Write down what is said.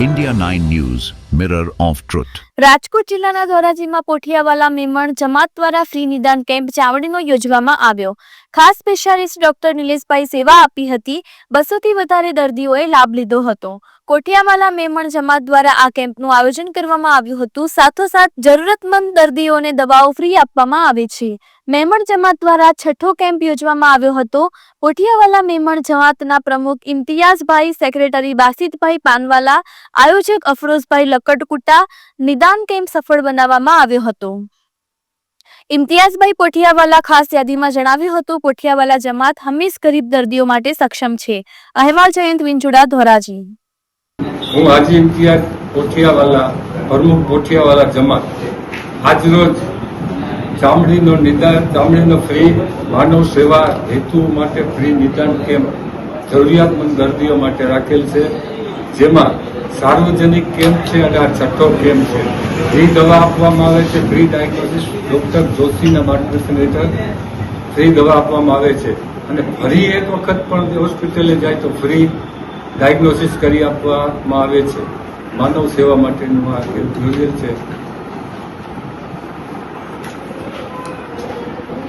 India 9 News, Mirror of truth Rajkot જિલ્લાના ધોરાજીમાં પોઠિયાવાલા મેમણ જમાત દ્વારા ફ્રી નિદાન કેમ્પ ચાવડીનો યોજવામાં આવ્યો. ખાસ સ્પેશિયાલિસ્ટ ડોક્ટર નિલેશભાઈ સેવા આપી હતી. બસોથી વધારે દર્દીઓએ લાભ લીધો હતો. કોઠિયાવાલા મેમણ જમાત દ્વારા આ કેમ્પનું આયોજન કરવામાં આવ્યું હતું. સાથોસાથ જરૂરતમંદ દર્દીઓને દવાઓ ફ્રી આપવામાં આવે છે. મેમણ જમાત દ્વારા છઠ્ઠો કેમ્પ યોજવામાં આવ્યો હતો. કોઠિયાવાલા મેમણ જમાતના પ્રમુખ ઇમ્તિયાઝભાઈ સેક્રેટરી બાસિતભાઈ પાનવાલા, આયોજક અફરોઝભાઈ લકડકુટા નિદાન કેમ્પ સફળ બનાવવામાં આવ્યો હતો. ઇમ્તિયાઝભાઈ પોઠિયાવાલા ખાસ યાદીમાં જણાવ્યું હતું, પોઠિયાવાલા જમાત હંમેશ ગરીબ દર્દીઓ માટે સક્ષમ છે. અહેવાલ જયંત વિંજુડા, ધોરાજી. હું હાજી ઇમ્તિયાઝ પોઠિયાવાલા, પ્રમુખ પોઠિયાવાલા જમાત આજરોજ ચામડીનો નિદાન, ચામડીનો ફ્રી માનવ સેવા હેતુ માટે ફ્રી નિદાન કેમ્પ જરૂરિયાતમંદ દર્દીઓ માટે રાખેલ છે. જેમાં સાર્વજનિક કેમ્પ છે અને આ છઠ્ઠો કેમ્પ છે. ફ્રી દવા આપવામાં આવે છે, ફ્રી ડાયગ્નોસિસ ડોક્ટર જોશીના માર્ગદર્શન હેઠળ ફ્રી દવા આપવામાં આવે છે. અને ફરી એક વખત પણ હોસ્પિટલે જાય તો ફ્રી ડાયગ્નોસિસ કરી આપવામાં આવે છે. માનવ સેવા માટેનું આ કેમ્પ યોજેલ છે.